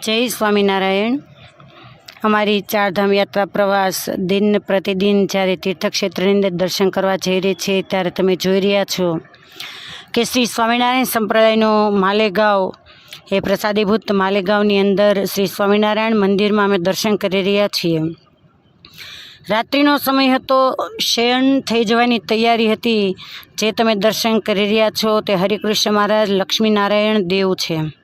જય સ્વામિનારાયણ. અમારી ચારધામ યાત્રા પ્રવાસ દિન પ્રતિદિન જ્યારે તીર્થક્ષેત્રની અંદર દર્શન કરવા જઈ રહી છે ત્યારે તમે જોઈ રહ્યા છો કે શ્રી સ્વામિનારાયણ સંપ્રદાયનો માલેગાંવ એ પ્રસાદીભૂત માલેગાંવની અંદર શ્રી સ્વામિનારાયણ મંદિરમાં અમે દર્શન કરી રહ્યા છીએ. રાત્રિનો સમય હતો, શયન થઈ જવાની તૈયારી હતી, જે તમે દર્શન કરી રહ્યા છો તે હરિકૃષ્ણ મહારાજ લક્ષ્મીનારાયણ દેવ છે.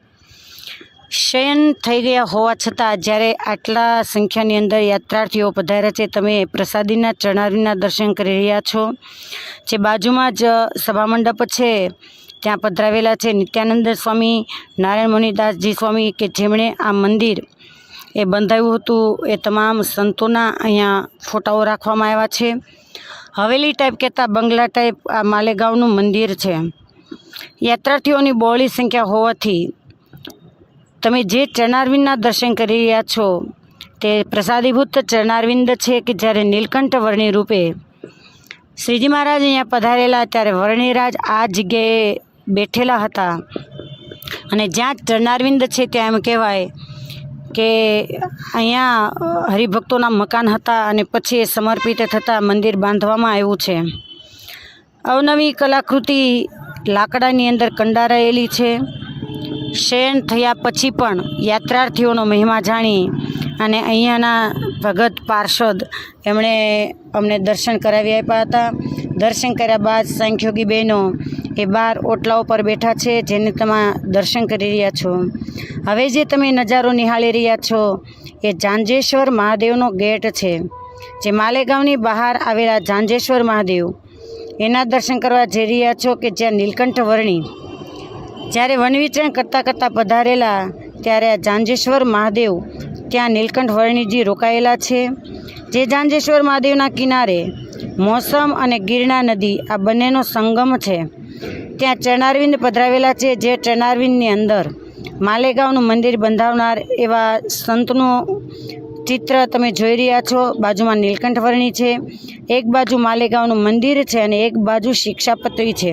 શયન થઈ ગયા હોવા છતાં જ્યારે આટલા સંખ્યાની અંદર યાત્રાર્થીઓ પધાર્યા છે, તમે પ્રસાદીના ચણારીના દર્શન કરી રહ્યા છો. જે બાજુમાં જ સભામંડપ છે, ત્યાં પધરાવેલા છે નિત્યાનંદ સ્વામી, નારાયણ મુનિદાસજી સ્વામી કે જેમણે આ મંદિર એ બંધાવ્યું હતું એ તમામ સંતોના અહીંયા ફોટાઓ રાખવામાં આવ્યા છે. હવેલી ટાઈપ કહેતા બંગલા ટાઈપ આ માલેગાંવનું મંદિર છે. યાત્રાર્થીઓની બહોળી સંખ્યા હોવાથી તમે જે ચરણારવિંદના દર્શન કરી રહ્યા છો, તે પ્રસાદીભૂત ચરણારવિંદ છે કે જ્યારે નીલકંઠ વર્ણી રૂપે શ્રીજી મહારાજ અહીંયા પધારેલા ત્યારે વર્ણિરાજ આ જગ્યાએ બેઠેલા હતા. અને જ્યાં ચરણારવિંદ છે ત્યાં એમ કહેવાય કે અહીંયા હરિભક્તોના મકાન હતા અને પછી એ સમર્પિત થતાં મંદિર બાંધવામાં આવ્યું છે. અવનવી કલાકૃતિ લાકડાની અંદર કંડારાયેલી છે. શયન થયા પછી પણ યાત્રાર્થીઓનો મહિમા જાણી અને અહીંયાના ભગત પાર્ષદ એમણે અમને દર્શન કરાવી આપ્યા હતા. દર્શન કર્યા બાદ સાંખ્યોગી બહેનો એ બાર ઓટલાઓ પર બેઠા છે જેને તમે દર્શન કરી રહ્યા છો. હવે જે તમે નજારો નિહાળી રહ્યા છો એ જાંજેશ્વર મહાદેવનો ગેટ છે. જે માલેગાંવની બહાર આવેલા જાંજેશ્વર મહાદેવ. એના દર્શન કરવા જઈ રહ્યા છો કે જ્યાં નીલકંઠ વર્ણી જ્યારે વનવિચરણ કરતાં કરતાં પધારેલા ત્યારે જાંજેશ્વર મહાદેવ ત્યાં નીલકંઠ વર્ણિજી રોકાયેલા છે. જે જાંજેશ્વર મહાદેવના કિનારે મોસમ અને ગિરણા નદી આ બંનેનો સંગમ છે. ત્યાં ચરણારવિંદ પધરાવેલા છે. જે ચરણારવિંદની અંદર માલેગાંવનું મંદિર બંધાવનાર એવા સંતનું ચિત્ર તમે જોઈ રહ્યા છો. બાજુમાં નીલકંઠ વર્ણી છે. એક બાજુ માલેગાંવનું મંદિર છે અને એક બાજુ શિક્ષાપત્રી છે.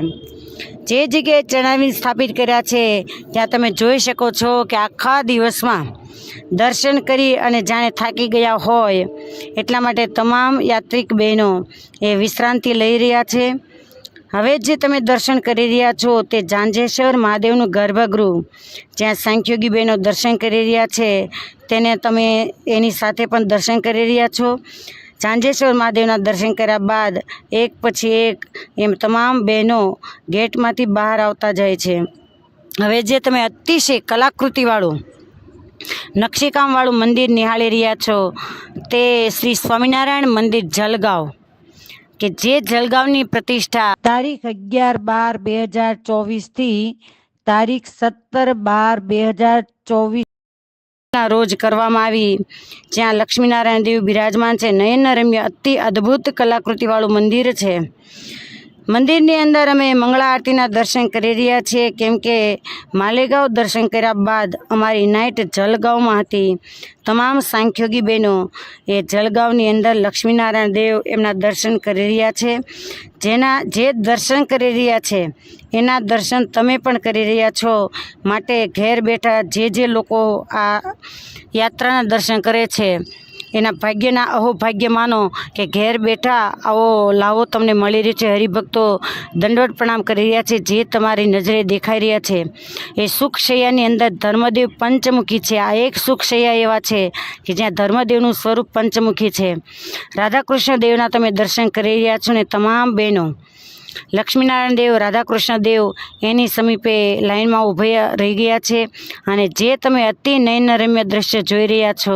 જે જગ્યાએ ચરણારવિંદ સ્થાપિત કર્યા છે, ત્યાં તમે જોઈ શકો છો કે આખા દિવસમાં દર્શન કરી અને જાણે થાકી ગયા હોય, એટલા માટે તમામ યાત્રિક બહેનો એ વિશ્રાંતિ લઈ રહ્યા છે. હવે જે તમે દર્શન કરી રહ્યા છો તે જાંજેશ્વર મહાદેવનું ગર્ભગૃહ, જ્યાં સાંખ્યોગી બહેનો દર્શન કરી રહ્યા છે, તેને તમે એની સાથે પણ દર્શન કરી રહ્યા છો. જાંજેશ્વર મહાદેવના દર્શન કર્યા બાદ એક પછી એક એમ તમામ બહેનો ગેટમાંથી બહાર આવતા જાય છે. હવે જે તમે અતિશય કલાકૃતિવાળું, નકશીકામવાળું મંદિર નિહાળી રહ્યા છો તે શ્રી સ્વામિનારાયણ મંદિર જલગાંવ, કે જે જલગાંવની પ્રતિષ્ઠા તારીખ અગિયાર બાર બે હજાર ચોવીસથી તારીખ સત્તર બાર બે હજાર ચોવીસ ના રોજ કરવામાં આવી. જ્યાં લક્ષ્મીનારાયણ દેવ બિરાજમાન છે. નયનરમ્ય અતિ અદ્ભુત કલાકૃતિવાળું મંદિર છે. મંદિરની અંદર અમે મંગળા આરતીના દર્શન કરી રહ્યા છીએ, કેમ કે માલેગાંવ દર્શન કર્યા બાદ અમારી નાઇટ જલગાંવમાં હતી. તમામ સાંખ્યોગી બહેનો એ જલગાંવની અંદર લક્ષ્મીનારાયણ દેવ એમના દર્શન કરી રહ્યા છે. જેના, જે દર્શન કરી રહ્યા છે, એના દર્શન તમે પણ કરી રહ્યા છો. માટે ઘેર બેઠા જે જે લોકો આ યાત્રાના દર્શન કરે છે એના ભાગ્યના અહોભાગ્ય માનો કે ઘેર બેઠા આવો લાવો તમને મળી રહ્યો છે, હરિભક્તો દંડવત પ્રણામ કરી રહ્યા છે, જે તમારી નજરે દેખાઈ રહ્યા છે. એ સુખ શૈયાની અંદર ધર્મદેવ પંચમુખી છે. આ એક સુખ શૈયા એવા છે કે જ્યાં ધર્મદેવનું સ્વરૂપ પંચમુખી છે. રાધાકૃષ્ણ દેવના તમે દર્શન કરી રહ્યા છો ને તમામ બહેનો લક્ષ્મીનારાયણ દેવ, રાધાકૃષ્ણ દેવ એની સમીપે લાઈનમાં ઊભા રહી ગયા છે અને જે તમે અતિ નયનરમ્ય દ્રશ્ય જોઈ રહ્યા છો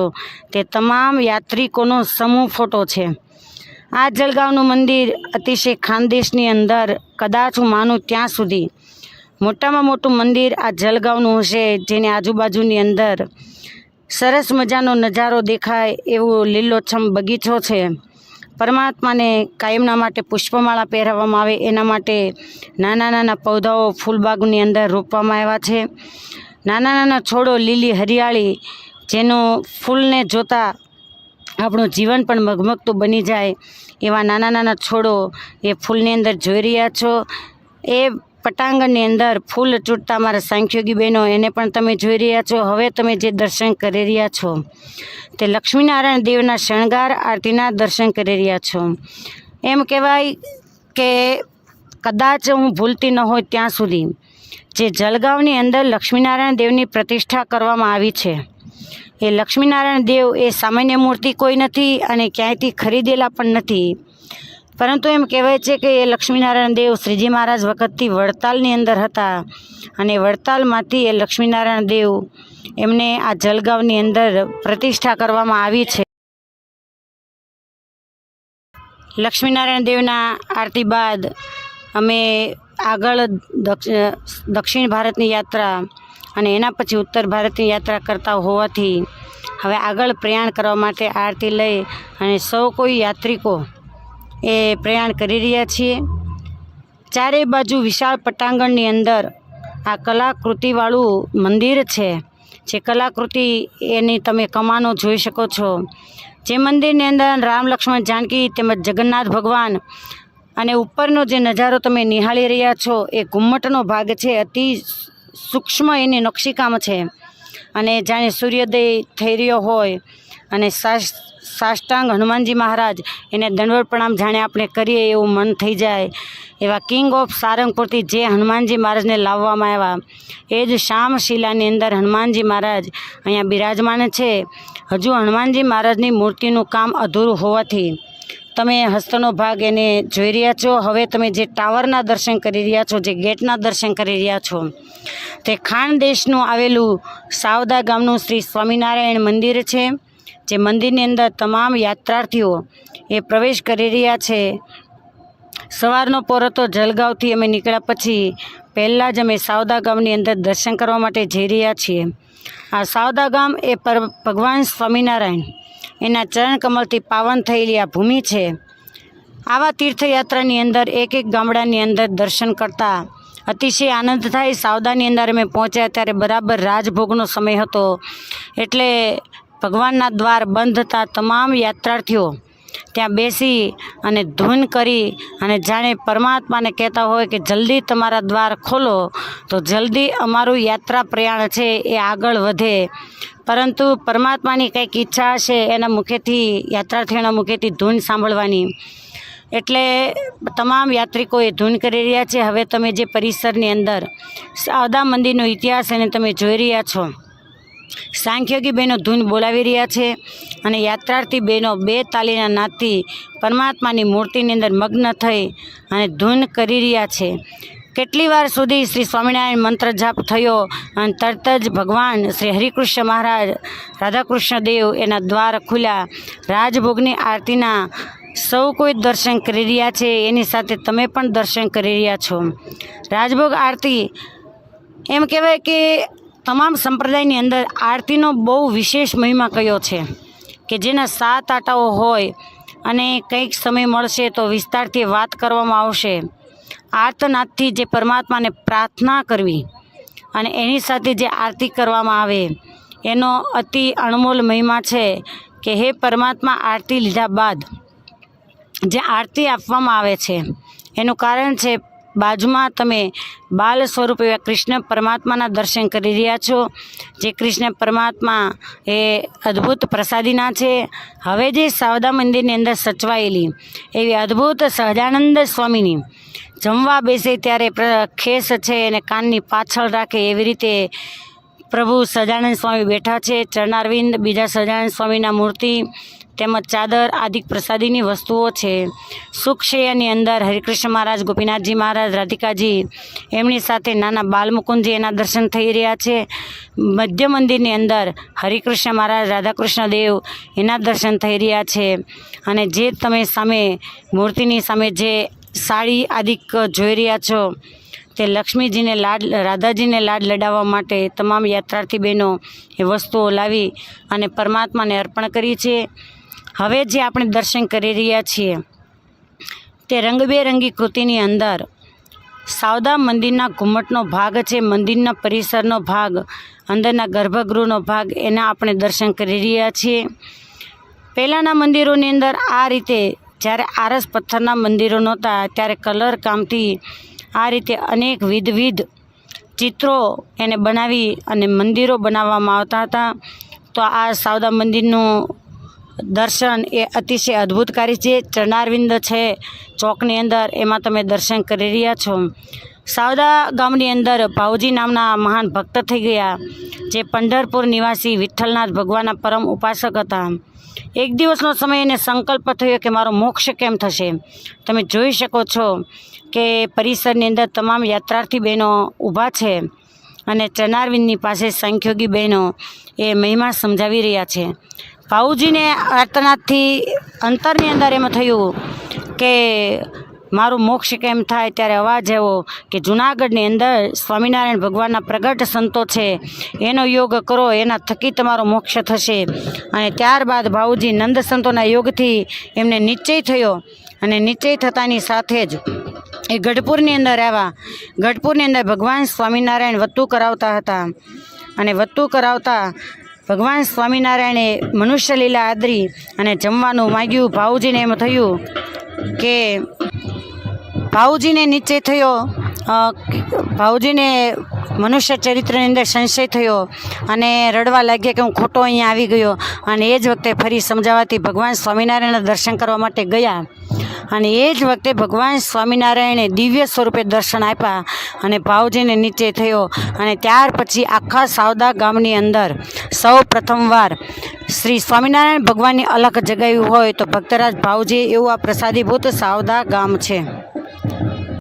તે તમામ યાત્રિકોનો સમૂહ ફોટો છે. આ જલગાંવનું મંદિર અતિશય ખાનદેશની અંદર કદાચ હું માનું ત્યાં સુધી. મોટામાં મોટું મંદિર આ જલગાંવનું હશે જેની આજુબાજુની અંદર સરસ મજાનો નજારો દેખાય એવો લીલોછમ બગીચો છે. પરમાત્માને કાયમના માટે પુષ્પમાળા પહેરાવવામાં આવે, એના માટે નાના નાના પૌધાઓ ફૂલબાગની અંદર રોપવામાં આવ્યા છે. નાના નાના છોડો લીલી હરિયાળી જેનું ફૂલને જોતાં આપણું જીવન પણ મગમગતું બની જાય, એવા નાના નાના છોડો એ ફૂલની અંદર જોઈ રહ્યા છો. એ પટાંગણની અંદર ફૂલ ચૂંટતા મારા સાંખ્યોગી બહેનો, એને પણ તમે જોઈ રહ્યા છો. હવે તમે જે દર્શન કરી રહ્યા છો, તે લક્ષ્મીનારાયણ દેવના શણગાર આરતીના દર્શન કરી રહ્યા છો. એમ કહેવાય કે કદાચ હું ભૂલતી ન હોય ત્યાં સુધી જે જલગાંવની અંદર લક્ષ્મીનારાયણ દેવની પ્રતિષ્ઠા કરવામાં આવી છે. એ લક્ષ્મીનારાયણ દેવ એ સામાન્ય મૂર્તિ કોઈ નથી અને ક્યાંયથી ખરીદેલા પણ નથી. પરંતુ એમ કહેવાય છે કે એ લક્ષ્મીનારાયણ દેવ શ્રીજી મહારાજ વખતથી વડતાલની અંદર હતા અને વડતાલમાંથી એ લક્ષ્મીનારાયણ દેવ એમને આ જલગાંવની અંદર પ્રતિષ્ઠા કરવામાં આવી છે. લક્ષ્મીનારાયણ દેવના આરતી બાદ અમે આગળ દક્ષ, દક્ષિણ ભારતની યાત્રા અને એના પછી ઉત્તર ભારતની યાત્રા કરતા હોવાથી હવે આગળ પ્રયાણ કરવા માટે આરતી લઈ અને સૌ કોઈ યાત્રિકો એ પ્રયાણ કરી રહ્યા છીએ. ચારે બાજુ વિશાળ પટાંગણની અંદર આ કલાકૃતિવાળું મંદિર છે. જે કલાકૃતિ એની તમે કમાનો જોઈ શકો છો. જે મંદિરની અંદર રામ લક્ષ્મણ જાનકી તેમજ જગન્નાથ ભગવાન અને ઉપરનો જે નજારો તમે નિહાળી રહ્યા છો એ ઘુમ્મટનો ભાગ છે. અતિ સૂક્ષ્મ એની નકશીકામ છે. અને જાણે સૂર્યોદય થઈ રહ્યો હોય અને સાષ્ટાંગ હનુમાનજી મહારાજ, એને દંડવત પ્રણામ જાણે આપણે કરીએ એવું મન થઈ જાય. એવા કિંગ ઓફ સારંગપુરથી જે હનુમાનજી મહારાજને લાવવામાં આવ્યા. એ જ શ્યામ શિલાની અંદર હનુમાનજી મહારાજ અહીંયા બિરાજમાન છે. હજુ હનુમાનજી મહારાજની મૂર્તિનું કામ અધૂરું હોવાથી તમે હસ્તનો ભાગ એને જોઈ રહ્યા છો. હવે તમે જે ટાવરના દર્શન કરી રહ્યા છો, જે ગેટના દર્શન કરી રહ્યા છો, તે ખાણ દેશનું આવેલું સાવદા ગામનું શ્રી સ્વામિનારાયણ મંદિર છે. જે મંદિરની અંદર તમામ યાત્રાર્થીઓ એ પ્રવેશ કરી રહ્યા છે. સવારનો પોરતો જલગાંવથી અમે નીકળ્યા પછી પહેલાં જ અમે સાવદા ગામની અંદર દર્શન કરવા માટે જઈ રહ્યા છીએ. આ સાવદા ગામ એ પર ભગવાન સ્વામિનારાયણ, એના ચરણ કમલથી પાવન થયેલી આ ભૂમિ છે. આવા તીર્થયાત્રાની અંદર એક એક ગામડાની અંદર દર્શન કરતા અતિશય આનંદ થાય. સાવદાની અંદર અમે પહોંચ્યા ત્યારે બરાબર રાજભોગનો સમય હતો. એટલે ભગવાનના દ્વાર બંધ હતા તમામ યાત્રાર્થીઓ ત્યાં બેસી અને ધૂન કરી અને જાણે પરમાત્માને કહેતા હોય કે જલ્દી તમારા દ્વાર ખોલો, તો જલ્દી અમારું યાત્રા પ્રયાણ છે એ આગળ વધે. પરંતુ પરમાત્માની કંઈક ઈચ્છા હશે એના મુખેથી, યાત્રાર્થીઓના મુખેથી ધૂન સાંભળવાની. એટલે તમામ યાત્રિકો એ ધૂન કરી રહ્યા છે. હવે તમે જે પરિસરની અંદર સાદા મંદિરનો ઇતિહાસ એને તમે જોઈ રહ્યા છો. સાંખ્યોગી બહેનો ધૂન બોલાવી રહ્યા છે અને યાત્રાર્થી બહેનો બે તાલીના નાદથી પરમાત્માની મૂર્તિની અંદર મગ્ન થઈ અને ધૂન કરી રહ્યા છે. કેટલી વાર સુધી શ્રી સ્વામિનારાયણ મંત્ર જાપ થયો અને તરત જ ભગવાન શ્રી હરિકૃષ્ણ મહારાજ, રાધાકૃષ્ણ દેવ એના દ્વાર ખુલ્યા. રાજભોગની આરતીના સૌ કોઈ દર્શન કરી રહ્યા છે, એની સાથે તમે પણ દર્શન કરી રહ્યા છો. રાજભોગ આરતી એમ કહેવાય કે તમામ સંપ્રદાયની અંદર આરતીનો બહુ વિશેષ મહિમા કયો છે? કે જેના સાત આટાઓ હોય અને કંઈક સમય મળશે તો વિસ્તારથી વાત કરવામાં આવશે. આર્તનાદથી જે પરમાત્માને પ્રાર્થના કરવી અને એની સાથે જે આરતી કરવામાં આવે, એનો અતિ અણમોલ મહિમા છે કે હે પરમાત્મા, આરતી લીધા બાદ જે આરતી આપવામાં આવે છે, એનું કારણ છે બાજુમાં તમે બાલ સ્વરૂપ એવા કૃષ્ણ પરમાત્માના દર્શન કરી રહ્યા છો. જે કૃષ્ણ પરમાત્મા એ અદ્ભુત પ્રસાદીના છે. હવે જે સાવદા મંદિરની અંદર સચવાયેલી એવી અદ્ભુત સહજાનંદ સ્વામીની જમવા બેસે ત્યારે ખેસ છે એને કાનની પાછળ રાખે એવી રીતે પ્રભુ સહજાનંદ સ્વામી બેઠા છે. ચરણારવિંદ બીજા સહજાનંદ સ્વામીના મૂર્તિ તેમજ ચાદર આદિક પ્રસાદીની વસ્તુઓ છે. સુખશૈયાની અંદર હરિકૃષ્ણ મહારાજ, ગોપીનાથજી મહારાજ, રાધિકાજી, એમની સાથે નાના બાલમુકુંદજી એના દર્શન થઈ રહ્યા છે. મધ્ય મંદિરની અંદર હરિકૃષ્ણ મહારાજ, રાધાકૃષ્ણ દેવ એના દર્શન થઈ રહ્યા છે. અને જે તમે સામે મૂર્તિની સામે જે સાડી આદિક જોઈ રહ્યા છો, તે લક્ષ્મીજીને લાડ, રાધાજીને લાડ લડાવવા માટે તમામ યાત્રાર્થી બહેનો એ વસ્તુઓ લાવી અને પરમાત્માને અર્પણ કરી છે. હવે જે આપણે દર્શન કરી રહ્યા છીએ, તે રંગબેરંગી કૃતિની અંદર સાવદા મંદિરના ઘુમ્મટનો ભાગ છે, મંદિરના પરિસરનો ભાગ, અંદરના ગર્ભગૃહનો ભાગ, એના આપણે દર્શન કરી રહ્યા છીએ. પહેલાંના મંદિરોની અંદર આ રીતે જ્યારે આરસ પથ્થરના મંદિરો નહોતા, ત્યારે કલર કામથી આ રીતે અનેક વિધવિધ ચિત્રો એને બનાવી અને મંદિરો બનાવવામાં આવતા હતા. તો આ સાવદા મંદિરનું દર્શન એ અતિશય અદ્ભુતકારી છે. ચરણારવિંદ છે, ચોકની અંદર એમાં તમે દર્શન કરી રહ્યા છો. સાવદા ગામની અંદર ભાવજી નામના મહાન ભક્ત થઈ ગયા, જે પંઢરપુર નિવાસી વિઠ્ઠલનાથ ભગવાનના પરમ ઉપાસક હતા. એક દિવસનો સમય એને સંકલ્પ થયો કે મારો મોક્ષ કેમ થશે? તમે જોઈ શકો છો કે પરિસરની અંદર તમામ યાત્રાર્થી બહેનો ઊભા છે અને ચનારવિંદની પાસે સંખ્યોગી બહેનો એ મહિમા સમજાવી રહ્યા છે. ભાઉજીને આર્તનાદથી અંતરની અંદર એમ થયું કે મારું મોક્ષ કેમ થાય? ત્યારે અવાજ એવો કે જુનાગઢની અંદર સ્વામિનારાયણ ભગવાનના પ્રગટ સંતો છે, એનો યોગ કરો, એના થકી તમારો મોક્ષ થશે. અને ત્યારબાદ ભાઉજી નંદ સંતોના યોગથી એમને નિશ્ચય થયો અને નિશ્ચય થતાની સાથે જ એ ગઢપુરની અંદર આવ્યા. ગઢપુરની અંદર ભગવાન સ્વામિનારાયણ વત્તુ કરાવતા હતા. અને વત્તુ કરાવતા ભગવાન સ્વામિનારાયણે મનુષ્ય લીલા આદરી અને જમવાનું માગ્યું. ભાવજીને એમ થયું કે ભાવજીને નીચે થયો અ, ભાવજીને મનુષ્ય ચરિત્રની અંદર સંશય થયો અને રડવા લાગ્યા કે હું ખોટો અહીંયા આવી ગયો. અને એ જ વખતે ફરી સમજાવવાથી ભગવાન સ્વામિનારાયણના દર્શન કરવા માટે ગયા. અને એ જ વખતે ભગવાન સ્વામિનારાયણે દિવ્ય સ્વરૂપે દર્શન આપ્યા અને ભાવજીને નીચે થયો. અને ત્યાર પછી આખા સાવદા ગામની અંદર સૌ પ્રથમવાર શ્રી સ્વામિનારાયણ ભગવાનની અલખ જગાવ્યું હોય તો ભક્તરાજ ભાવજી એવું આ પ્રસાદીભૂત સાવદા ગામ છે.